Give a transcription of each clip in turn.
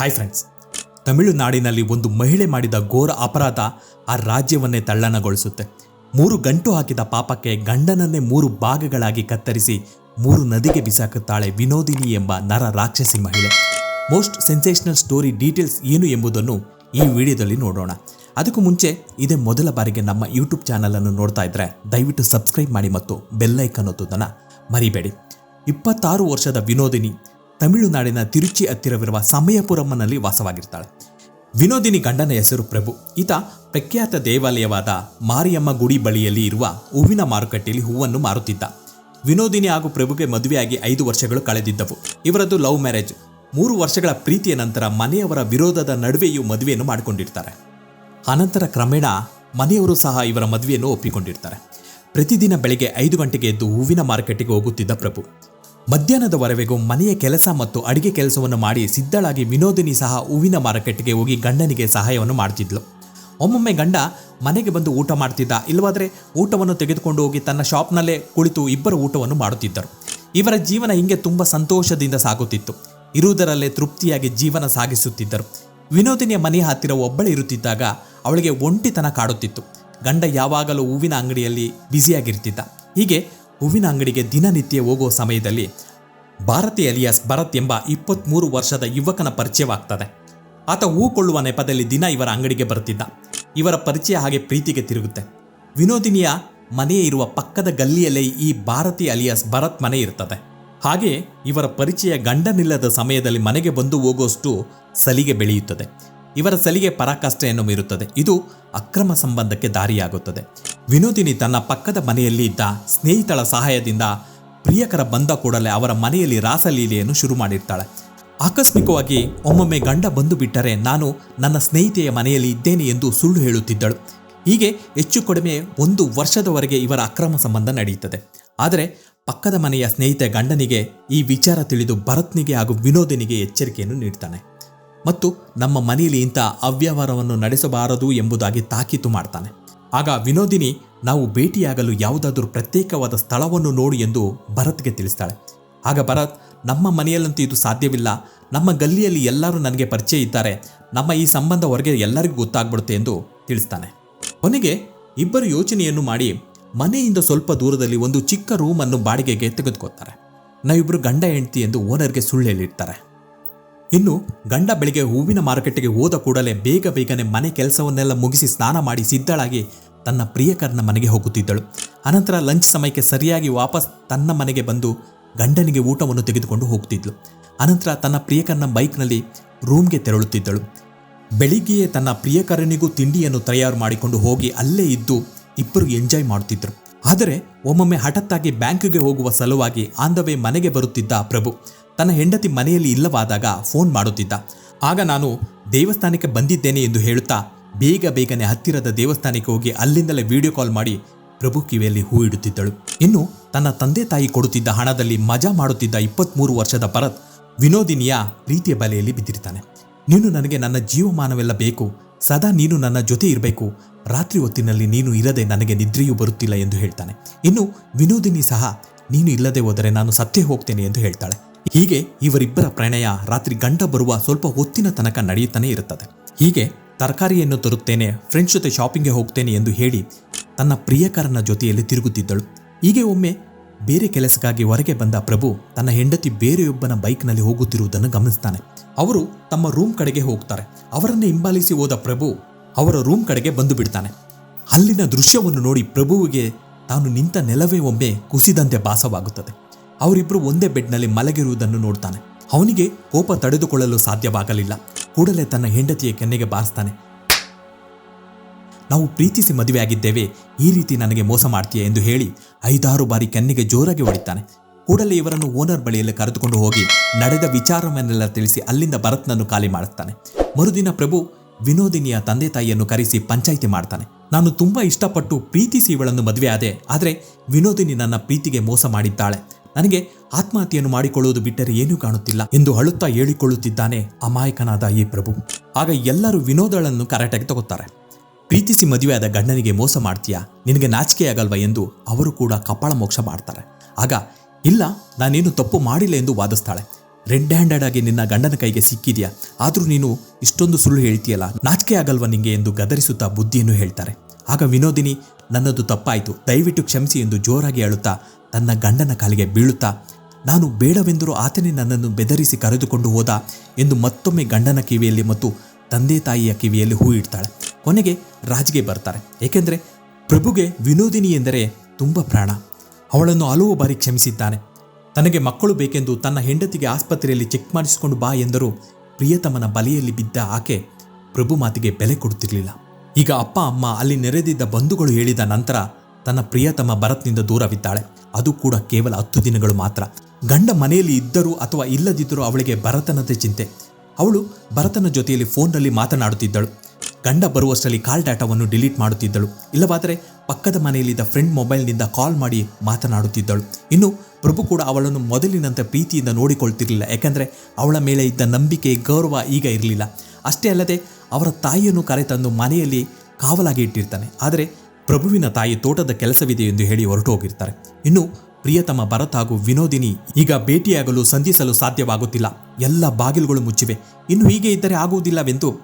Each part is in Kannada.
ಹಾಯ್ ಫ್ರೆಂಡ್ಸ್ ತಮಿಳುನಾಡಿನಲ್ಲಿ ಒಂದು ಮಹಿಳೆ ಮಾಡಿದ ಘೋರ ಅಪರಾಧ ಆ ರಾಜ್ಯವನ್ನೇ ತಳ್ಳನಗೊಳಿಸುತ್ತೆ ಮೂರು ಗಂಟು ಹಾಕಿದ ಪಾಪಕ್ಕೆ ಗಂಡನನ್ನೇ ಮೂರು ಭಾಗಗಳಾಗಿ ಕತ್ತರಿಸಿ ಮೂರು ನದಿಗೆ ಬಿಸಾಕುತ್ತಾಳೆ ವಿನೋದಿನಿ ಎಂಬ ನರ ರಾಕ್ಷಸಿ ಮಹಿಳೆ. ಮೋಸ್ಟ್ ಸೆನ್ಸೇಷನಲ್ ಸ್ಟೋರಿ ಡೀಟೇಲ್ಸ್ ಏನು ಎಂಬುದನ್ನು ಈ ವಿಡಿಯೋದಲ್ಲಿ ನೋಡೋಣ. ಅದಕ್ಕೂ ಮುಂಚೆ ಇದೇ ಮೊದಲ ಬಾರಿಗೆ ನಮ್ಮ ಯೂಟ್ಯೂಬ್ ಚಾನಲನ್ನು ನೋಡ್ತಾ ಇದ್ದರೆ ದಯವಿಟ್ಟು ಸಬ್ಸ್ಕ್ರೈಬ್ ಮಾಡಿ ಮತ್ತು ಬೆಲ್ಲೈಕನ್ ಒತ್ತುವುದನ್ನು ಮರಿಬೇಡಿ. ಇಪ್ಪತ್ತಾರು ವರ್ಷದ ವಿನೋದಿನಿ ತಮಿಳುನಾಡಿನ ತಿರುಚಿ ಹತ್ತಿರವಿರುವ ಸಮಯಪುರಮ್ಮನಲ್ಲಿ ವಾಸವಾಗಿರ್ತಾಳೆ. ವಿನೋದಿನಿ ಗಂಡನ ಹೆಸರು ಪ್ರಭು. ಈತ ಪ್ರಖ್ಯಾತ ದೇವಾಲಯವಾದ ಮಾರಿಯಮ್ಮ ಗುಡಿ ಬಳಿಯಲ್ಲಿ ಇರುವ ಹೂವಿನ ಮಾರುಕಟ್ಟೆಯಲ್ಲಿ ಹೂವನ್ನು ಮಾರುತ್ತಿದ್ದ. ವಿನೋದಿನಿ ಹಾಗೂ ಪ್ರಭುಗೆ ಮದುವೆಯಾಗಿ ಐದು ವರ್ಷಗಳು ಕಳೆದಿದ್ದವು. ಇವರದ್ದು ಲವ್ ಮ್ಯಾರೇಜ್. ಮೂರು ವರ್ಷಗಳ ಪ್ರೀತಿಯ ನಂತರ ಮನೆಯವರ ವಿರೋಧದ ನಡುವೆಯೂ ಮದುವೆಯನ್ನು ಮಾಡಿಕೊಂಡಿರ್ತಾರೆ. ಅನಂತರ ಕ್ರಮೇಣ ಮನೆಯವರು ಸಹ ಇವರ ಮದುವೆಯನ್ನು ಒಪ್ಪಿಕೊಂಡಿರ್ತಾರೆ. ಪ್ರತಿದಿನ ಬೆಳಿಗ್ಗೆ ಐದು ಗಂಟೆಗೆ ಎದ್ದು ಹೂವಿನ ಮಾರುಕಟ್ಟೆಗೆ ಹೋಗುತ್ತಿದ್ದ ಪ್ರಭು. ಮಧ್ಯಾಹ್ನದವರೆಗೂ ಮನೆಯ ಕೆಲಸ ಮತ್ತು ಅಡಿಗೆ ಕೆಲಸವನ್ನು ಮಾಡಿ ಸಿದ್ಧಳಾಗಿ ವಿನೋದಿನಿ ಸಹ ಹೂವಿನ ಮಾರುಕಟ್ಟೆಗೆ ಹೋಗಿ ಗಂಡನಿಗೆ ಸಹಾಯವನ್ನು ಮಾಡ್ತಿದ್ಲು. ಒಮ್ಮೊಮ್ಮೆ ಗಂಡ, ಮನೆಗೆ ಬಂದು ಊಟ ಮಾಡ್ತಿದ್ದ? ಇಲ್ಲವಾದರೆ ಊಟವನ್ನು ತೆಗೆದುಕೊಂಡು ಹೋಗಿ ತನ್ನ ಶಾಪ್ನಲ್ಲೇ ಕುಳಿತು ಇಬ್ಬರು ಊಟವನ್ನು ಮಾಡುತ್ತಿದ್ದರು. ಇವರ ಜೀವನ ಹಿಂಗೆ ತುಂಬ ಸಂತೋಷದಿಂದ ಸಾಗುತ್ತಿತ್ತು. ಇರುವುದರಲ್ಲೇ ತೃಪ್ತಿಯಾಗಿ ಜೀವನ ಸಾಗಿಸುತ್ತಿದ್ದರು. ವಿನೋದಿನಿಯ ಮನೆಯ ಹತ್ತಿರ ಒಬ್ಬಳೇ ಇರುತ್ತಿದ್ದಾಗ ಅವಳಿಗೆ ಒಂಟಿತನ ಕಾಡುತ್ತಿತ್ತು. ಗಂಡ ಯಾವಾಗಲೂ ಹೂವಿನ ಅಂಗಡಿಯಲ್ಲಿ ಬ್ಯುಸಿಯಾಗಿರ್ತಿದ್ದ. ಹೀಗೆ ಹೂವಿನ ಅಂಗಡಿಗೆ ದಿನನಿತ್ಯ ಹೋಗುವ ಸಮಯದಲ್ಲಿ ಭಾರತಿ ಅಲಿಯಾಸ್ ಭರತ್ ಎಂಬ ಇಪ್ಪತ್ತ್ಮೂರು ವರ್ಷದ ಯುವಕನ ಪರಿಚಯವಾಗ್ತದೆ. ಆತ ಹೂ ಕೊಳ್ಳುವ ನೆಪದಲ್ಲಿ ದಿನ ಇವರ ಅಂಗಡಿಗೆ ಬರುತ್ತಿದ್ದ. ಇವರ ಪರಿಚಯ ಹಾಗೆ ಪ್ರೀತಿಗೆ ತಿರುಗುತ್ತೆ. ವಿನೋದಿನಿಯ ಮನೆಯೇ ಇರುವ ಪಕ್ಕದ ಗಲ್ಲಿಯಲ್ಲೇ ಈ ಭಾರತಿ ಅಲಿಯಾಸ್ ಭರತ್ ಮನೆ ಇರ್ತದೆ. ಹಾಗೆ ಇವರ ಪರಿಚಯ ಗಂಡನಿಲ್ಲದ ಸಮಯದಲ್ಲಿ ಮನೆಗೆ ಬಂದು ಹೋಗುವಷ್ಟು ಸಲಿಗೆ ಬೆಳೆಯುತ್ತದೆ. ಇವರ ಸಲಿಗೆ ಪರಾಕಾಷ್ಠೆಯನ್ನು ಮೀರುತ್ತದೆ. ಇದು ಅಕ್ರಮ ಸಂಬಂಧಕ್ಕೆ ದಾರಿಯಾಗುತ್ತದೆ. ವಿನೋದಿನಿ ತನ್ನ ಪಕ್ಕದ ಮನೆಯಲ್ಲಿ ಇದ್ದ ಸ್ನೇಹಿತಳ ಸಹಾಯದಿಂದ ಪ್ರಿಯಕರ ಬಂದ ಕೂಡಲೇ ಅವರ ಮನೆಯಲ್ಲಿ ರಾಸಲೀಲೆಯನ್ನು ಶುರು ಮಾಡಿರ್ತಾಳೆ. ಆಕಸ್ಮಿಕವಾಗಿ ಒಮ್ಮೊಮ್ಮೆ ಗಂಡ ಬಂದು ಬಿಟ್ಟರೆ ನಾನು ನನ್ನ ಸ್ನೇಹಿತೆಯ ಮನೆಯಲ್ಲಿ ಇದ್ದೇನೆ ಎಂದು ಸುಳ್ಳು ಹೇಳುತ್ತಿದ್ದಳು. ಹೀಗೆ ಹೆಚ್ಚು ಕಡಿಮೆ ಒಂದು ವರ್ಷದವರೆಗೆ ಇವರ ಅಕ್ರಮ ಸಂಬಂಧ ನಡೆಯುತ್ತದೆ. ಆದರೆ ಪಕ್ಕದ ಮನೆಯ ಸ್ನೇಹಿತ ಗಂಡನಿಗೆ ಈ ವಿಚಾರ ತಿಳಿದು ಭರತ್ನಿಗೆ ಹಾಗೂ ವಿನೋದಿನಿಗೆ ಎಚ್ಚರಿಕೆಯನ್ನು ನೀಡ್ತಾನೆ. ಮತ್ತು ನಮ್ಮ ಮನೆಯಲ್ಲಿ ಇಂಥ ಅವ್ಯವಹಾರವನ್ನು ನಡೆಸಬಾರದು ಎಂಬುದಾಗಿ ತಾಕೀತು ಮಾಡ್ತಾನೆ. ಆಗ ವಿನೋದಿನಿ, ನಾವು ಭೇಟಿಯಾಗಲು ಯಾವುದಾದರೂ ಪ್ರತ್ಯೇಕವಾದ ಸ್ಥಳವನ್ನು ನೋಡು ಎಂದು ಭರತ್ಗೆ ತಿಳಿಸ್ತಾಳೆ. ಆಗ ಭರತ್, ನಮ್ಮ ಮನೆಯಲ್ಲಂತೂ ಇದು ಸಾಧ್ಯವಿಲ್ಲ. ನಮ್ಮ ಗಲ್ಲಿಯಲ್ಲಿ ಎಲ್ಲರೂ ನನಗೆ ಪರಿಚಯ ಇದ್ದಾರೆ. ನಮ್ಮ ಈ ಸಂಬಂಧ ಹೊರಗೆ ಎಲ್ಲರಿಗೂ ಗೊತ್ತಾಗ್ಬಿಡುತ್ತೆ ಎಂದು ತಿಳಿಸ್ತಾನೆ. ಕೊನೆಗೆ ಇಬ್ಬರು ಯೋಚನೆಯನ್ನು ಮಾಡಿ ಮನೆಯಿಂದ ಸ್ವಲ್ಪ ದೂರದಲ್ಲಿ ಒಂದು ಚಿಕ್ಕ ರೂಮನ್ನು ಬಾಡಿಗೆಗೆ ತೆಗೆದುಕೊತಾರೆ ನಾವಿಬ್ಬರು ಗಂಡ ಹೆಂಡತಿ ಎಂದು ಓನರ್ಗೆ ಸುಳ್ಳು ಹೇಳಿರ್ತಾರೆ. ಇನ್ನು ಗಂಡ ಬೆಳಿಗ್ಗೆ ಹೂವಿನ ಮಾರುಕಟ್ಟೆಗೆ ಹೋದ ಕೂಡಲೇ ಬೇಗ ಬೇಗನೆ ಮನೆ ಕೆಲಸವನ್ನೆಲ್ಲ ಮುಗಿಸಿ ಸ್ನಾನ ಮಾಡಿ ಸಿದ್ಧಳಾಗಿ ತನ್ನ ಪ್ರಿಯಕರನ ಮನೆಗೆ ಹೋಗುತ್ತಿದ್ದಳು. ಅನಂತರ ಲಂಚ್ ಸಮಯಕ್ಕೆ ಸರಿಯಾಗಿ ವಾಪಸ್ ತನ್ನ ಮನೆಗೆ ಬಂದು ಗಂಡನಿಗೆ ಊಟವನ್ನು ತೆಗೆದುಕೊಂಡು ಹೋಗ್ತಿದ್ಳು ಅನಂತರ ತನ್ನ ಪ್ರಿಯಕರನ ಬೈಕ್ನಲ್ಲಿ ರೂಮ್ಗೆ ತೆರಳುತ್ತಿದ್ದಳು. ಬೆಳಿಗ್ಗೆಯೇ ತನ್ನ ಪ್ರಿಯಕರನಿಗೂ ತಿಂಡಿಯನ್ನು ತಯಾರು ಮಾಡಿಕೊಂಡು ಹೋಗಿ ಅಲ್ಲೇ ಇದ್ದು ಇಬ್ಬರು ಎಂಜಾಯ್ ಮಾಡುತ್ತಿದ್ದರು. ಆದರೆ ಒಮ್ಮೊಮ್ಮೆ ಹಠತ್ತಾಗಿ ಬ್ಯಾಂಕ್ಗೆ ಹೋಗುವ ಸಲುವಾಗಿ ಆನ್ ದ ವೇ ಮನೆಗೆ ಬರುತ್ತಿದ್ದ ಪ್ರಭು. ತನ್ನ ಹೆಂಡತಿ ಮನೆಯಲ್ಲಿ ಇಲ್ಲವಾದಾಗ ಫೋನ್ ಮಾಡುತ್ತಿದ್ದ. ಆಗ ನಾನು, ದೇವಸ್ಥಾನಕ್ಕೆ ಬಂದಿದ್ದೇನೆ ಎಂದು ಹೇಳುತ್ತಾ, ಬೇಗ ಬೇಗನೆ ಹತ್ತಿರದ ದೇವಸ್ಥಾನಕ್ಕೆ ಹೋಗಿ ಅಲ್ಲಿಂದಲೇ ವಿಡಿಯೋ ಕಾಲ್ ಮಾಡಿ ಪ್ರಭು ಕಿವಿಯಲ್ಲಿ ಹೂ ಇಡುತ್ತಿದ್ದಳು. ಇನ್ನು ತನ್ನ ತಂದೆ ತಾಯಿ ಕೊಡುತ್ತಿದ್ದ ಹಣದಲ್ಲಿ ಮಜಾ ಮಾಡುತ್ತಿದ್ದ ಇಪ್ಪತ್ತ್ಮೂರು ವರ್ಷದ ಭರತ್ ವಿನೋದಿನಿಯ ಪ್ರೀತಿಯ ಬಲೆಯಲ್ಲಿ ಬಿದ್ದಿರ್ತಾನೆ. ನೀನು ನನಗೆ ನನ್ನ ಜೀವಮಾನವೆಲ್ಲ ಬೇಕು, ಸದಾ ನೀನು ನನ್ನ ಜೊತೆ ಇರಬೇಕು, ರಾತ್ರಿ ಹೊತ್ತಿನಲ್ಲಿ ನೀನು ಇರದೆ ನನಗೆ ನಿದ್ರೆಯೂ ಬರುತ್ತಿಲ್ಲ ಎಂದು ಹೇಳ್ತಾನೆ. ಇನ್ನು ವಿನೋದಿನಿ ಸಹ, ನೀನು ಇಲ್ಲದೆ ಹೋದರೆ ನಾನು ಸತ್ತೇ ಹೋಗ್ತೇನೆ ಎಂದು ಹೇಳ್ತಾಳೆ. ಹೀಗೆ ಇವರಿಬ್ಬರ ಪ್ರಣಯ ರಾತ್ರಿ ಗಂಡ ಬರುವ ಸ್ವಲ್ಪ ಹೊತ್ತಿನ ತನಕ ನಡೆಯುತ್ತಾನೆ ಇರುತ್ತದೆ. ಹೀಗೆ ತರಕಾರಿಯನ್ನು ತರುತ್ತೇನೆ ಫ್ರೆಂಡ್ಸ್ ಜೊತೆ ಶಾಪಿಂಗ್ಗೆ ಹೋಗ್ತೇನೆ ಎಂದು ಹೇಳಿ ತನ್ನ ಪ್ರಿಯಕರನ ಜೊತೆಯಲ್ಲಿ ತಿರುಗುತ್ತಿದ್ದಳು. ಹೀಗೆ ಒಮ್ಮೆ ಬೇರೆ ಕೆಲಸಕ್ಕಾಗಿ ಹೊರಗೆ ಬಂದ ಪ್ರಭು ತನ್ನ ಹೆಂಡತಿ ಬೇರೆಯೊಬ್ಬನ ಬೈಕ್ನಲ್ಲಿ ಹೋಗುತ್ತಿರುವುದನ್ನು ಗಮನಿಸ್ತಾನೆ. ಅವರು ತಮ್ಮ ರೂಮ್ ಕಡೆಗೆ ಹೋಗ್ತಾರೆ. ಅವರನ್ನು ಹಿಂಬಾಲಿಸಿ ಹೋದ ಪ್ರಭು ಅವರ ರೂಮ್ ಕಡೆಗೆ ಬಂದು ಬಿಡ್ತಾನೆ. ಅಲ್ಲಿನ ದೃಶ್ಯವನ್ನು ನೋಡಿ ಪ್ರಭುವಿಗೆ ತಾನು ನಿಂತ ನೆಲವೇ ಒಮ್ಮೆ ಕುಸಿದಂತೆ ಭಾಸವಾಗುತ್ತದೆ. ಅವರಿಬ್ಬರು ಒಂದೇ ಬೆಡ್ನಲ್ಲಿ ಮಲಗಿರುವುದನ್ನು ನೋಡ್ತಾನೆ. ಅವನಿಗೆ ಕೋಪ ತಡೆದುಕೊಳ್ಳಲು ಸಾಧ್ಯವಾಗಲಿಲ್ಲ. ಕೂಡಲೇ ತನ್ನ ಹೆಂಡತಿಯ ಕೆನ್ನೆಗೆ ಬಾರಿಸ್ತಾನೆ. ನಾವು ಪ್ರೀತಿಸಿ ಮದುವೆಯಾಗಿದ್ದೇವೆ. ಈ ರೀತಿ ನನಗೆ ಮೋಸ ಮಾಡ್ತೀಯ ಎಂದು ಹೇಳಿ ಐದಾರು ಬಾರಿ ಕೆನ್ನೆಗೆ ಜೋರಾಗಿ ಹೊಡಿತಾನೆ. ಕೂಡಲೇ ಇವರನ್ನು ಓನರ್ ಬಳಿಯಲ್ಲಿ ಕರೆದುಕೊಂಡು ಹೋಗಿ ನಡೆದ ವಿಚಾರವನ್ನೆಲ್ಲ ತಿಳಿಸಿ ಅಲ್ಲಿಂದ ಭರತ್ನನ್ನು ಖಾಲಿ ಮಾಡುತ್ತಾನೆ ಮರುದಿನ ಪ್ರಭು ವಿನೋದಿನಿಯ ತಂದೆ ತಾಯಿಯನ್ನು ಕರೆಸಿ ಪಂಚಾಯಿತಿ ಮಾಡ್ತಾನೆ. ನಾನು ತುಂಬಾ ಇಷ್ಟಪಟ್ಟು ಪ್ರೀತಿಸಿ ಇವಳನ್ನು ಮದುವೆ ಆದೆ ಆದರೆ ವಿನೋದಿನಿ ನನ್ನ ಪ್ರೀತಿಗೆ ಮೋಸ ಮಾಡಿದ್ದಾಳೆ. ನನಗೆ ಆತ್ಮಹತ್ಯೆಯನ್ನು ಮಾಡಿಕೊಳ್ಳುವುದು ಬಿಟ್ಟರೆ ಏನೂ ಕಾಣುತ್ತಿಲ್ಲ ಎಂದು ಅಳುತ್ತಾ ಹೇಳಿಕೊಳ್ಳುತ್ತಿದ್ದಾನೆ ಅಮಾಯಕನಾದ ಈ ಪ್ರಭು. ಆಗ ಎಲ್ಲರೂ ವಿನೋದಳನ್ನು ಕರೆಕ್ಟಾಗಿ ತಗೋತಾರೆ. ಪ್ರೀತಿಸಿ ಮದುವೆಯಾದ ಗಂಡನಿಗೆ ಮೋಸ ಮಾಡ್ತೀಯಾ? ನಿನಗೆ ನಾಚಿಕೆ ಆಗಲ್ವಾ ಎಂದು ಅವರು ಕೂಡ ಕಪಾಳ ಮೋಕ್ಷ ಮಾಡ್ತಾರೆ. ಆಗ, ಇಲ್ಲ, ನಾನೇನು ತಪ್ಪು ಮಾಡಿಲ್ಲ ಎಂದು ವಾದಿಸ್ತಾಳೆ. ರೆಡ್ ಹ್ಯಾಂಡೆಡ್ ಆಗಿ ನಿನ್ನ ಗಂಡನ ಕೈಗೆ ಸಿಕ್ಕಿದೆಯಾ? ಆದರೂ ನೀನು ಇಷ್ಟೊಂದು ಸುಳ್ಳು ಹೇಳ್ತೀಯಲ್ಲ, ನಾಚಿಕೆ ಆಗಲ್ವಾ ನಿಂಗೆ ಎಂದು ಗದರಿಸುತ್ತಾ ಬುದ್ಧಿಯನ್ನು ಹೇಳ್ತಾರೆ. ಆಗ ವಿನೋದಿನಿ, ನನ್ನದು ತಪ್ಪಾಯಿತು, ದಯವಿಟ್ಟು ಕ್ಷಮಿಸಿ ಎಂದು ಜೋರಾಗಿ ಅಳುತ್ತಾ ತನ್ನ ಗಂಡನ ಕಾಲಿಗೆ ಬೀಳುತ್ತಾ, ನಾನು ಬೇಡವೆಂದರೂ ಆತನೇ ನನ್ನನ್ನು ಬೆದರಿಸಿ ಕರೆದುಕೊಂಡು ಹೋದ ಎಂದು ಮತ್ತೊಮ್ಮೆ ಗಂಡನ ಕಿವಿಯಲ್ಲಿ ಮತ್ತು ತಂದೆ ತಾಯಿಯ ಕಿವಿಯಲ್ಲಿ ಹೂ ಇಡ್ತಾಳೆ. ಕೊನೆಗೆ ರಾಜ್ಗೆ ಬರ್ತಾರೆ. ಏಕೆಂದರೆ ಪ್ರಭುಗೆ ವಿನೋದಿನಿ ಎಂದರೆ ತುಂಬ ಪ್ರಾಣ. ಅವಳನ್ನು ಹಲವು ಬಾರಿ ಕ್ಷಮಿಸಿದ್ದಾನೆ. ತನಗೆ ಮಕ್ಕಳು ಬೇಕೆಂದು ತನ್ನ ಹೆಂಡತಿಗೆ ಆಸ್ಪತ್ರೆಯಲ್ಲಿ ಚೆಕ್ ಮಾಡಿಸಿಕೊಂಡು ಬಾ ಎಂದರೂ ಪ್ರಿಯತಮನ ಬಲೆಯಲ್ಲಿ ಬಿದ್ದ ಆಕೆ ಪ್ರಭು ಮಾತಿಗೆ ಬೆಲೆ ಕೊಡುತ್ತಿರಲಿಲ್ಲ. ಈಗ ಅಪ್ಪ, ಅಮ್ಮ ಅಲ್ಲಿ ನೆರೆದಿದ್ದ ಬಂಧುಗಳು ಹೇಳಿದ ನಂತರ ತನ್ನ ಪ್ರಿಯತಮ ಭರತ್ನಿಂದ ದೂರವಿದ್ದಾಳೆ. ಅದು ಕೂಡ ಕೇವಲ ಹತ್ತು ದಿನಗಳು ಮಾತ್ರ. ಗಂಡ ಮನೆಯಲ್ಲಿ ಇದ್ದರೂ ಅಥವಾ ಇಲ್ಲದಿದ್ದರೂ ಅವಳಿಗೆ ಭರತನದೇ ಚಿಂತೆ. ಅವಳು ಭರತನ ಜೊತೆಯಲ್ಲಿ ಫೋನ್ನಲ್ಲಿ ಮಾತನಾಡುತ್ತಿದ್ದಳು. ಗಂಡ ಬರುವಷ್ಟರಲ್ಲಿ ಕಾಲ್ ಡಾಟಾವನ್ನು ಡಿಲೀಟ್ ಮಾಡುತ್ತಿದ್ದಳು. ಇಲ್ಲವಾದರೆ ಪಕ್ಕದ ಮನೆಯಲ್ಲಿದ್ದ ಫ್ರೆಂಡ್ ಮೊಬೈಲ್ನಿಂದ ಕಾಲ್ ಮಾಡಿ ಮಾತನಾಡುತ್ತಿದ್ದಳು. ಇನ್ನು ಪ್ರಭು ಕೂಡ ಅವಳನ್ನು ಮೊದಲಿನಂತೆ ಪ್ರೀತಿಯಿಂದ ನೋಡಿಕೊಳ್ತಿರಲಿಲ್ಲ. ಯಾಕೆಂದರೆ ಅವಳ ಮೇಲೆ ಇದ್ದ ನಂಬಿಕೆ, ಗೌರವ ಈಗ ಇರಲಿಲ್ಲ. ಅಷ್ಟೇ ಅಲ್ಲದೆ ಅವರ ತಾಯಿಯನ್ನು ಕರೆತಂದು ಮನೆಯಲ್ಲಿ ಕಾವಲಾಗಿ ಇಟ್ಟಿರ್ತಾನೆ. ಆದರೆ ಪ್ರಭುವಿನ ತಾಯಿ ತೋಟದ ಕೆಲಸವಿದೆ ಎಂದು ಹೇಳಿ ಹೊರಟು ಹೋಗಿರ್ತಾರೆ ಇನ್ನು ಪ್ರಿಯತಮ ಭರತ್ ಹಾಗೂ ವಿನೋದಿನಿ ಈಗ ಭೇಟಿಯಾಗಲು ಸಂಧಿಸಲು ಸಾಧ್ಯವಾಗುತ್ತಿಲ್ಲ. ಎಲ್ಲ ಬಾಗಿಲುಗಳು ಮುಚ್ಚಿವೆ. ಇನ್ನು ಹೀಗೆ ಇದ್ದರೆ ಆಗುವುದಿಲ್ಲವೆಂದು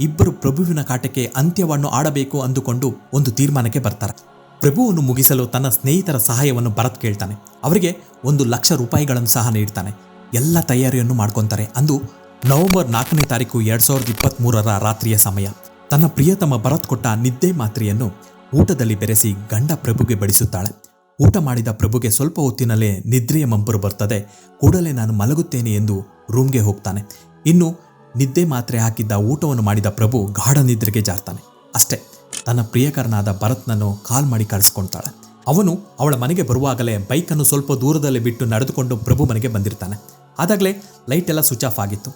ಇಬ್ಬರು ಪ್ರಭುವಿನ ಕಾಟಕ್ಕೆ ಅಂತ್ಯವನ್ನು ಆಡಬೇಕು ಅಂದುಕೊಂಡು ಒಂದು ತೀರ್ಮಾನಕ್ಕೆ ಬರ್ತಾರೆ. ಪ್ರಭುವನ್ನು ಮುಗಿಸಲು ತನ್ನ ಸ್ನೇಹಿತರ ಸಹಾಯವನ್ನು ಭರತ್ ಕೇಳ್ತಾನೆ. ಅವರಿಗೆ ಒಂದು ಲಕ್ಷ ರೂಪಾಯಿಗಳನ್ನು ಸಹ ನೀಡ್ತಾನೆ. ಎಲ್ಲ ತಯಾರಿಯನ್ನು ಮಾಡ್ಕೊತಾರೆ ಅಂದು ನವೆಂಬರ್ ನಾಲ್ಕನೇ ತಾರೀಕು ಎರಡ್ ಸಾವಿರದ ಇಪ್ಪತ್ತ್ ಮೂರರ ರಾತ್ರಿಯ ಸಮಯ. ತನ್ನ ಪ್ರಿಯತಮ ಭರತ್ ಕೊಟ್ಟ ನಿದ್ದೆ ಮಾತ್ರೆಯನ್ನು ಊಟದಲ್ಲಿ ಬೆರೆಸಿ ಗಂಡ ಪ್ರಭುಗೆ ಬಡಿಸುತ್ತಾಳೆ. ಊಟ ಮಾಡಿದ ಪ್ರಭುಗೆ ಸ್ವಲ್ಪ ಹೊತ್ತಿನಲ್ಲೇ ನಿದ್ರೆಯ ಮಂಪರು ಬರ್ತದೆ. ಕೂಡಲೇ ನಾನು ಮಲಗುತ್ತೇನೆ ಎಂದು ರೂಮ್ಗೆ ಹೋಗ್ತಾನೆ. ಇನ್ನು ನಿದ್ದೆ ಮಾತ್ರೆ ಹಾಕಿದ್ದ ಊಟವನ್ನು ಮಾಡಿದ ಪ್ರಭು ಗಾಢ ನಿದ್ರೆಗೆ ಜಾರ್ತಾನೆ. ಅಷ್ಟೇ, ತನ್ನ ಪ್ರಿಯಕರನಾದ ಭರತ್ನನ್ನು ಕಾಲ್ ಮಾಡಿ ಕಳಿಸ್ಕೊಳ್ತಾಳೆ. ಅವನು ಅವಳ ಮನೆಗೆ ಬರುವಾಗಲೇ ಬೈಕನ್ನು ಸ್ವಲ್ಪ ದೂರದಲ್ಲಿ ಬಿಟ್ಟು ನಡೆದುಕೊಂಡು ಪ್ರಭು ಮನೆಗೆ ಬಂದಿರ್ತಾನೆ. ಆದಾಗಲೇ ಲೈಟ್ ಎಲ್ಲ ಸ್ವಿಚ್ ಆಫ್ ಆಗಿತ್ತು.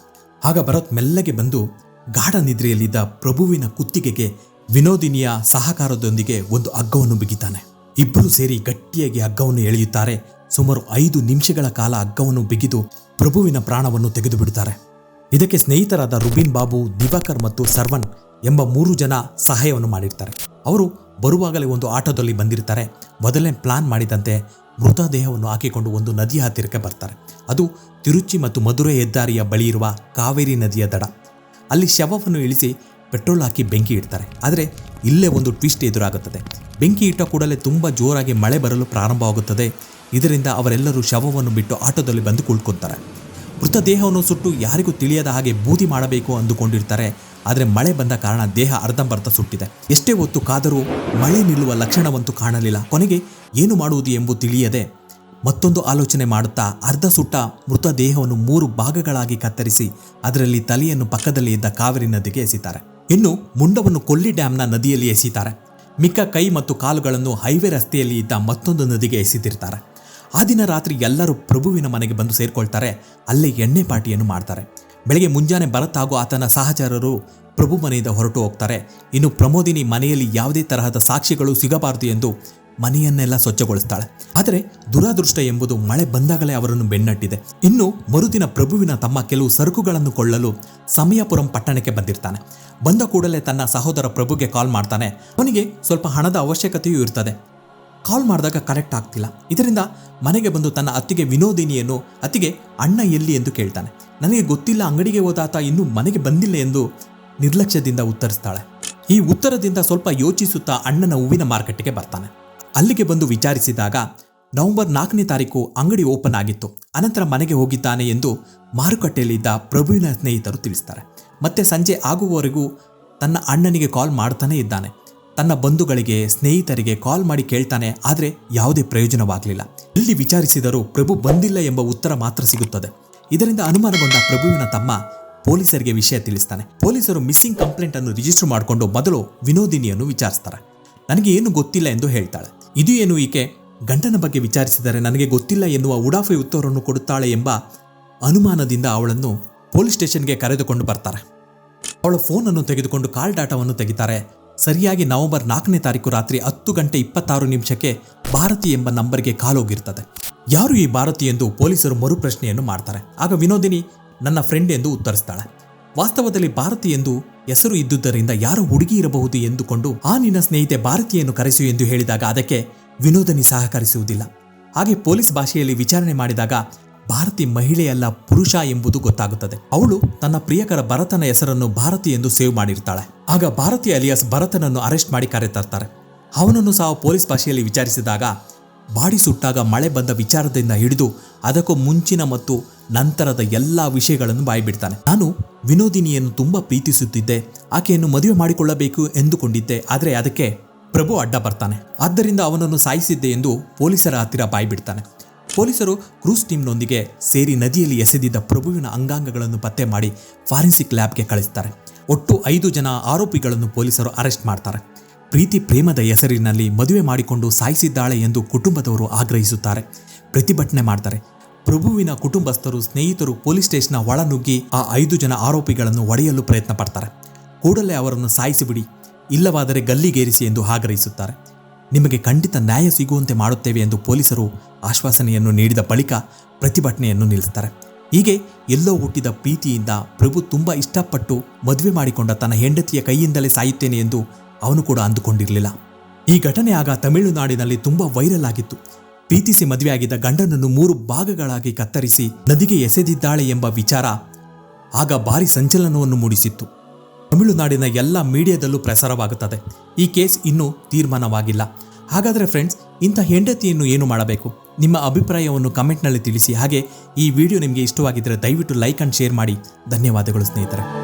ಆಗ ಭರತ್ ಮೆಲ್ಲಗೆ ಬಂದು ಗಾಢ ನಿದ್ರೆಯಲ್ಲಿದ್ದ ಪ್ರಭುವಿನ ಕುತ್ತಿಗೆಗೆ ವಿನೋದಿನಿಯ ಸಹಕಾರದೊಂದಿಗೆ ಒಂದು ಹಗ್ಗವನ್ನು ಬಿಗಿತಾನೆ. ಇಬ್ಬರು ಸೇರಿ ಗಟ್ಟಿಯಾಗಿ ಹಗ್ಗವನ್ನು ಎಳೆಯುತ್ತಾರೆ. ಸುಮಾರು ಐದು ನಿಮಿಷಗಳ ಕಾಲ ಹಗ್ಗವನ್ನು ಬಿಗಿದು ಪ್ರಭುವಿನ ಪ್ರಾಣವನ್ನು ತೆಗೆದು ಬಿಡುತ್ತಾರೆ ಇದಕ್ಕೆ ಸ್ನೇಹಿತರಾದ ರುಬಿನ್ ಬಾಬು, ದಿವಾಕರ್ ಮತ್ತು ಸರ್ವನ್ ಎಂಬ ಮೂರು ಜನ ಸಹಾಯವನ್ನು ಮಾಡಿರ್ತಾರೆ. ಅವರು ಬರುವಾಗಲೇ ಒಂದು ಆಟೋದಲ್ಲಿ ಬಂದಿರ್ತಾರೆ. ಮೊದಲೇ ಪ್ಲಾನ್ ಮಾಡಿದಂತೆ ಮೃತದೇಹವನ್ನು ಹಾಕಿಕೊಂಡು ಒಂದು ನದಿಯ ಹತ್ತಿರಕ್ಕೆ ಬರ್ತಾರೆ. ಅದು ತಿರುಚಿ ಮತ್ತು ಮಧುರೈ ಹೆದ್ದಾರಿಯ ಬಳಿ ಇರುವ ಕಾವೇರಿ ನದಿಯ ದಡ. ಅಲ್ಲಿ ಶವವನ್ನು ಇಳಿಸಿ ಪೆಟ್ರೋಲ್ ಹಾಕಿ ಬೆಂಕಿ ಇಡ್ತಾರೆ. ಆದರೆ ಇಲ್ಲೇ ಒಂದು ಟ್ವಿಸ್ಟ್ ಎದುರಾಗುತ್ತದೆ. ಬೆಂಕಿ ಇಟ್ಟ ಕೂಡಲೇ ತುಂಬ ಜೋರಾಗಿ ಮಳೆ ಬರಲು ಪ್ರಾರಂಭವಾಗುತ್ತದೆ ಇದರಿಂದ ಅವರೆಲ್ಲರೂ ಶವವನ್ನು ಬಿಟ್ಟು ಆಟೋದಲ್ಲಿ ಬಂದು ಕುಳ್ಕೊತಾರೆ. ಮೃತದೇಹವನ್ನು ಸುಟ್ಟು ಯಾರಿಗೂ ತಿಳಿಯದ ಹಾಗೆ ಬೂದಿ ಮಾಡಬೇಕು ಅಂದುಕೊಂಡಿರ್ತಾರೆ. ಆದರೆ ಮಳೆ ಬಂದ ಕಾರಣ ದೇಹ ಅರ್ಧಂಬರ್ಧ ಸುಟ್ಟಿದೆ. ಎಷ್ಟೇ ಹೊತ್ತು ಕಾದರೂ ಮಳೆ ನಿಲ್ಲುವ ಲಕ್ಷಣವಂತೂ ಕಾಣಲಿಲ್ಲ. ಕೊನೆಗೆ ಏನು ಮಾಡುವುದು ಎಂಬುದು ತಿಳಿಯದೆ ಮತ್ತೊಂದು ಆಲೋಚನೆ ಮಾಡುತ್ತಾ ಅರ್ಧ ಸುಟ್ಟ ಮೃತದೇಹವನ್ನು ಮೂರು ಭಾಗಗಳಾಗಿ ಕತ್ತರಿಸಿ, ಅದರಲ್ಲಿ ತಲೆಯನ್ನು ಪಕ್ಕದಲ್ಲಿ ಇದ್ದ ಕಾವೇರಿ ನದಿಗೆ ಎಸಿತಾರೆ ಇನ್ನು ಮುಂಡವನ್ನು ಕೊಲ್ಲಿ ಡ್ಯಾಮ್ನ ನದಿಯಲ್ಲಿ ಎಸೀತಾರೆ. ಮಿಕ್ಕ ಕೈ ಮತ್ತು ಕಾಲುಗಳನ್ನು ಹೈವೇ ರಸ್ತೆಯಲ್ಲಿ ಇದ್ದ ಮತ್ತೊಂದು ನದಿಗೆ ಎಸೆದಿರ್ತಾರೆ. ಆ ದಿನ ರಾತ್ರಿ ಎಲ್ಲರೂ ಪ್ರಭುವಿನ ಮನೆಗೆ ಬಂದು ಸೇರ್ಕೊಳ್ತಾರೆ. ಅಲ್ಲೇ ಎಣ್ಣೆ ಪಾರ್ಟಿಯನ್ನು ಮಾಡ್ತಾರೆ. ಬೆಳಗ್ಗೆ ಮುಂಜಾನೆ ಭರತ್ ಹಾಗೂ ಆತನ ಸಹಚರರು ಪ್ರಭು ಮನೆಯಿಂದ ಹೊರಟು ಹೋಗ್ತಾರೆ. ಇನ್ನು ಪ್ರಮೋದಿನಿ ಮನೆಯಲ್ಲಿ ಯಾವುದೇ ತರಹದ ಸಾಕ್ಷಿಗಳು ಸಿಗಬಾರದು ಎಂದು ಮನೆಯನ್ನೆಲ್ಲ ಸ್ವಚ್ಛಗೊಳಿಸ್ತಾಳೆ. ಆದರೆ ದುರಾದೃಷ್ಟ ಎಂಬುದು ಮಳೆ ಬಂದಾಗಲೇ ಅವರನ್ನು ಬೆನ್ನಟ್ಟಿದೆ. ಇನ್ನು ಮರುದಿನ ಪ್ರಭುವಿನ ತಮ್ಮ ಕೆಲವು ಸರಕುಗಳನ್ನು ಕೊಳ್ಳಲು ಸಮಯಪುರಂ ಪಟ್ಟಣಕ್ಕೆ ಬಂದಿರ್ತಾನೆ. ಬಂದ ಕೂಡಲೇ ತನ್ನ ಸಹೋದರ ಪ್ರಭುಗೆ ಕಾಲ್ ಮಾಡ್ತಾನೆ. ಅವನಿಗೆ ಸ್ವಲ್ಪ ಹಣದ ಅವಶ್ಯಕತೆಯೂ ಇರ್ತದೆ. ಕಾಲ್ ಮಾಡಿದಾಗ ಕರೆಕ್ಟ್ ಆಗ್ತಿಲ್ಲ. ಇದರಿಂದ ಮನೆಗೆ ಬಂದು ತನ್ನ ಅತ್ತಿಗೆ ವಿನೋದಿನಿಯನ್ನು, ಅತ್ತಿಗೆ ಅಣ್ಣ, ಎಲ್ಲಿ? ಎಂದು ಕೇಳ್ತಾನೆ. ನನಗೆ ಗೊತ್ತಿಲ್ಲ, ಅಂಗಡಿಗೆ ಹೋದಾತ ಇನ್ನೂ ಮನೆಗೆ ಬಂದಿಲ್ಲ ಎಂದು ನಿರ್ಲಕ್ಷ್ಯದಿಂದ ಉತ್ತರಿಸ್ತಾಳೆ. ಈ ಉತ್ತರದಿಂದ ಸ್ವಲ್ಪ ಯೋಚಿಸುತ್ತಾ ಅಣ್ಣನ ಹೂವಿನ ಮಾರ್ಕೆಟ್ಗೆ ಬರ್ತಾನೆ. ಅಲ್ಲಿಗೆ ಬಂದು ವಿಚಾರಿಸಿದಾಗ ನವೆಂಬರ್ ನಾಲ್ಕನೇ ತಾರೀಕು ಅಂಗಡಿ ಓಪನ್ ಆಗಿತ್ತು. ಅನಂತರ ಮನೆಗೆ ಹೋಗಿದ್ದಾನೆ ಎಂದು ಮಾರುಕಟ್ಟೆಯಲ್ಲಿದ್ದ ಪ್ರಭುವಿನ ಸ್ನೇಹಿತರು ತಿಳಿಸ್ತಾರೆ. ಮತ್ತೆ ಸಂಜೆ ಆಗುವವರೆಗೂ ತನ್ನ ಅಣ್ಣನಿಗೆ ಕಾಲ್ ಮಾಡ್ತಾನೇ ಇದ್ದಾನೆ. ತನ್ನ ಬಂಧುಗಳಿಗೆ, ಸ್ನೇಹಿತರಿಗೆ ಕಾಲ್ ಮಾಡಿ ಕೇಳ್ತಾನೆ, ಆದರೆ ಯಾವುದೇ ಪ್ರಯೋಜನವಾಗಲಿಲ್ಲ. ಎಲ್ಲಿ ವಿಚಾರಿಸಿದರೂ ಪ್ರಭು ಬಂದಿಲ್ಲ ಎಂಬ ಉತ್ತರ ಮಾತ್ರ ಸಿಗುತ್ತದೆ. ಇದರಿಂದ ಅನುಮಾನಗೊಂಡ ಪ್ರಭುವಿನ ತಮ್ಮ ಪೊಲೀಸರಿಗೆ ವಿಷಯ ತಿಳಿಸ್ತಾನೆ. ಪೊಲೀಸರು ಮಿಸ್ಸಿಂಗ್ ಕಂಪ್ಲೇಂಟ್ ಅನ್ನು ರಿಜಿಸ್ಟರ್ ಮಾಡಿಕೊಂಡು ಮೊದಲು ವಿನೋದಿನಿಯನ್ನು ವಿಚಾರಿಸ್ತಾರೆ. ನನಗೆ ಏನು ಗೊತ್ತಿಲ್ಲ ಎಂದು ಹೇಳ್ತಾಳೆ. ಇದು ಏನು ಈಕೆ? ಗಂಡನ ಬಗ್ಗೆ ವಿಚಾರಿಸಿದರೆ ನನಗೆ ಗೊತ್ತಿಲ್ಲ ಎನ್ನುವ ಉಡಾಫೆ ಉತ್ತರವನ್ನು ಕೊಡುತ್ತಾಳೆ ಎಂಬ ಅನುಮಾನದಿಂದ ಅವಳನ್ನು ಪೊಲೀಸ್ ಸ್ಟೇಷನ್ಗೆ ಕರೆದುಕೊಂಡು ಬರ್ತಾರೆ. ಅವಳ ಫೋನನ್ನು ತೆಗೆದುಕೊಂಡು ಕಾಲ್ ಡಾಟಾವನ್ನು ತೆಗಿತಾರೆ. ಸರಿಯಾಗಿ ನವೆಂಬರ್ ನಾಲ್ಕನೇ ತಾರೀಕು ರಾತ್ರಿ ಹತ್ತು ಗಂಟೆ ಇಪ್ಪತ್ತಾರು ನಿಮಿಷಕ್ಕೆ ಭಾರತಿ ಎಂಬ ನಂಬರ್ಗೆ ಕಾಲ್ ಹೋಗಿರ್ತದೆ ಯಾರು ಈ ಭಾರತಿ ಎಂದು ಪೊಲೀಸರು ಮರುಪ್ರಶ್ನೆಯನ್ನು ಮಾಡ್ತಾರೆ. ಆಗ ವಿನೋದಿನಿ ನನ್ನ ಫ್ರೆಂಡ್ ಎಂದು ಉತ್ತರಿಸ್ತಾಳೆ. ವಾಸ್ತವದಲ್ಲಿ ಭಾರತಿ ಎಂದು ಹೆಸರು ಇದ್ದುದರಿಂದ ಯಾರು ಹುಡುಗಿ ಇರಬಹುದು ಎಂದುಕೊಂಡು, ಆ ನಿನ್ನ ಸ್ನೇಹಿತೆ ಭಾರತಿಯನ್ನು ಕರೆಸು ಎಂದು ಹೇಳಿದಾಗ ಅದಕ್ಕೆ ವಿನೋದನಿ ಸಹಕರಿಸುವುದಿಲ್ಲ. ಹಾಗೆ ಪೊಲೀಸ್ ಭಾಷೆಯಲ್ಲಿ ವಿಚಾರಣೆ ಮಾಡಿದಾಗ ಭಾರತಿ ಮಹಿಳೆಯಲ್ಲ ಪುರುಷ ಎಂಬುದು ಗೊತ್ತಾಗುತ್ತದೆ. ಅವಳು ತನ್ನ ಪ್ರಿಯಕರ ಭರತನ ಹೆಸರನ್ನು ಭಾರತಿ ಎಂದು ಸೇವ್ ಮಾಡಿರ್ತಾಳೆ. ಆಗ ಭಾರತಿ ಅಲಿಯಾಸ್ ಭರತನನ್ನು ಅರೆಸ್ಟ್ ಮಾಡಿ ಕರೆತರ್ತಾರೆ ಅವನನ್ನು ಸಹ ಪೊಲೀಸ್ ಭಾಷೆಯಲ್ಲಿ ವಿಚಾರಿಸಿದಾಗ ಬಾಡಿ ಸುಟ್ಟಾಗ ಮಳೆ ಬಂದ ವಿಚಾರದಿಂದ ಹಿಡಿದು ಅದಕ್ಕೂ ಮುಂಚಿನ ಮತ್ತು ನಂತರದ ಎಲ್ಲ ವಿಷಯಗಳನ್ನು ಬಾಯ್ಬಿಡ್ತಾನೆ. ನಾನು ವಿನೋದಿನಿಯನ್ನು ತುಂಬಾ ಪ್ರೀತಿಸುತ್ತಿದ್ದೆ. ಆಕೆಯನ್ನು ಮದುವೆ ಮಾಡಿಕೊಳ್ಳಬೇಕು ಎಂದುಕೊಂಡಿದ್ದೆ. ಆದರೆ ಅದಕ್ಕೆ ಪ್ರಭು ಅಡ್ಡ ಬರ್ತಾನೆ. ಆದ್ದರಿಂದ ಅವನನ್ನು ಸಾಯಿಸಿದ್ದೆ ಎಂದು ಪೊಲೀಸರ ಹತ್ತಿರ ಬಾಯ್ಬಿಡ್ತಾನೆ. ಪೊಲೀಸರು ಕ್ರೂಸ್ ಟೀಮ್ನೊಂದಿಗೆ ಸೇರಿ ನದಿಯಲ್ಲಿ ಎಸೆದಿದ್ದ ಪ್ರಭುವಿನ ಅಂಗಾಂಗಗಳನ್ನು ಪತ್ತೆ ಮಾಡಿ ಫಾರೆನ್ಸಿಕ್ ಲ್ಯಾಬ್ಗೆ ಕಳಿಸ್ತಾರೆ. ಒಟ್ಟು ಐದು ಜನ ಆರೋಪಿಗಳನ್ನು ಪೊಲೀಸರು ಅರೆಸ್ಟ್ ಮಾಡ್ತಾರೆ. ಪ್ರೀತಿ ಪ್ರೇಮದ ಹೆಸರಿನಲ್ಲಿ ಮದುವೆ ಮಾಡಿಕೊಂಡು ಸಾಯಿಸಿದ್ದಾಳೆ ಎಂದು ಕುಟುಂಬದವರು ಆಗ್ರಹಿಸುತ್ತಾರೆ. ಪ್ರತಿಭಟನೆ ಮಾಡ್ತಾರೆ. ಪ್ರಭುವಿನ ಕುಟುಂಬಸ್ಥರು, ಸ್ನೇಹಿತರು ಪೊಲೀಸ್ ಸ್ಟೇಷನ್ನ ಒಳನುಗ್ಗಿ ಆ ಐದು ಜನ ಆರೋಪಿಗಳನ್ನು ಒಡೆಯಲು ಪ್ರಯತ್ನ ಪಡ್ತಾರೆ. ಕೂಡಲೇ ಅವರನ್ನು ಸಾಯಿಸಿಬಿಡಿ, ಇಲ್ಲವಾದರೆ ಗಲ್ಲಿಗೇರಿಸಿ ಎಂದು ಆಗ್ರಹಿಸುತ್ತಾರೆ. ನಿಮಗೆ ಖಂಡಿತ ನ್ಯಾಯ ಸಿಗುವಂತೆ ಮಾಡುತ್ತೇವೆ ಎಂದು ಪೊಲೀಸರು ಆಶ್ವಾಸನೆಯನ್ನು ನೀಡಿದ ಬಳಿಕ ಪ್ರತಿಭಟನೆಯನ್ನು ನಿಲ್ಲಿಸುತ್ತಾರೆ. ಹೀಗೆ ಎಲ್ಲೋ ಹುಟ್ಟಿದ ಪ್ರೀತಿಯಿಂದ ಪ್ರಭು ತುಂಬ ಇಷ್ಟಪಟ್ಟು ಮದುವೆ ಮಾಡಿಕೊಂಡ ತನ್ನ ಹೆಂಡತಿಯ ಕೈಯಿಂದಲೇ ಸಾಯುತ್ತೇನೆ ಎಂದು ಅವನು ಕೂಡ ಅಂದುಕೊಂಡಿರಲಿಲ್ಲ. ಈ ಘಟನೆ ಆಗ ತಮಿಳುನಾಡಿನಲ್ಲಿ ತುಂಬ ವೈರಲ್ ಆಗಿತ್ತು. ಪ್ರೀತಿಸಿ ಮದುವೆಯಾಗಿದ್ದ ಗಂಡನನ್ನು ಮೂರು ಭಾಗಗಳಾಗಿ ಕತ್ತರಿಸಿ ನದಿಗೆ ಎಸೆದಿದ್ದಾಳೆ ಎಂಬ ವಿಚಾರ ಆಗ ಭಾರಿ ಸಂಚಲನವನ್ನು ಮೂಡಿಸಿತ್ತು. ತಮಿಳುನಾಡಿನ ಎಲ್ಲ ಮೀಡಿಯಾದಲ್ಲೂ ಪ್ರಸಾರವಾಗುತ್ತದೆ. ಈ ಕೇಸ್ ಇನ್ನೂ ತೀರ್ಮಾನವಾಗಿಲ್ಲ. ಹಾಗಾದರೆ ಫ್ರೆಂಡ್ಸ್, ಇಂಥ ಹೆಂಡತಿಯನ್ನು ಏನು ಮಾಡಬೇಕು? ನಿಮ್ಮ ಅಭಿಪ್ರಾಯವನ್ನು ಕಮೆಂಟ್ನಲ್ಲಿ ತಿಳಿಸಿ. ಹಾಗೆ ಈ ವಿಡಿಯೋ ನಿಮಗೆ ಇಷ್ಟವಾಗಿದ್ದರೆ ದಯವಿಟ್ಟು ಲೈಕ್ ಆ್ಯಂಡ್ ಶೇರ್ ಮಾಡಿ. ಧನ್ಯವಾದಗಳು ಸ್ನೇಹಿತರೆ.